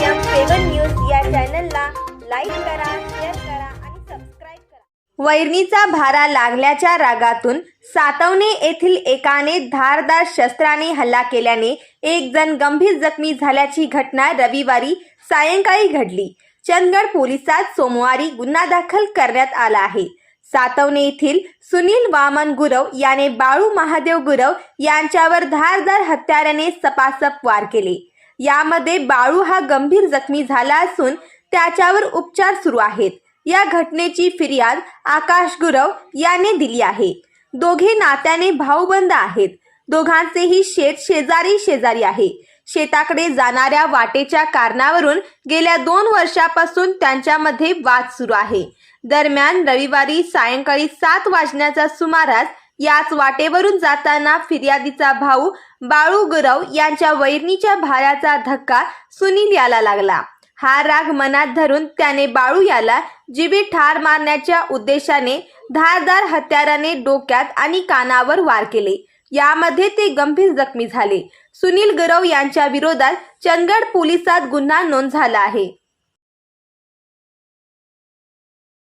चॅनलला लाईक करा शेअर करा आणि सबस्क्राईब करा. वैरणीचा भारा लागल्याच्या रागातून सातवणे येथील एकाने धारदार शस्त्राने हल्ला केल्याने एक जण गंभीर जखमी झाल्याची घटना रविवारी सायंकाळी घडली. चंदगड पोलिसात सोमवारी गुन्हा दाखल करण्यात आला आहे. सातवणे येथील सुनील वामन गुरव याने बाळू महादेव गुरव यांच्यावर धारदार हत्याराने सपासप वार केले. यामध्ये बाळू हा गंभीर जखमी झाला असून त्याच्यावर उपचार सुरू आहेत. या घटनेची फिर्याद आकाश गुरव याने दिली आहे. दोघे नात्याने भाऊबंद आहेत. दोघांचेही शेत शेजारी शेजारी आहे. शेताकडे जाणाऱ्या वाटेच्या कारणावरून गेल्या दोन वर्षापासून त्यांच्यामध्ये वाद सुरू आहे. दरम्यान रविवारी सायंकाळी सात वाजण्याच्या सुमारास याच वाटेवरून जाताना फिर्यादीचा भाऊ बाळू गुरव यांच्या वैरणीच्या भाऱ्याचा धक्का सुनील याला लागला. हा राग मनात धरून त्याने बाळू याला जीवी ठार मारण्याच्या उद्देशाने धारदार हत्याराने डोक्यात आणि कानावर वार केले. यामध्ये ते गंभीर जखमी झाले. सुनील गुरव यांच्या विरोधात चंदगड पोलिसात गुन्हा नोंद झाला आहे.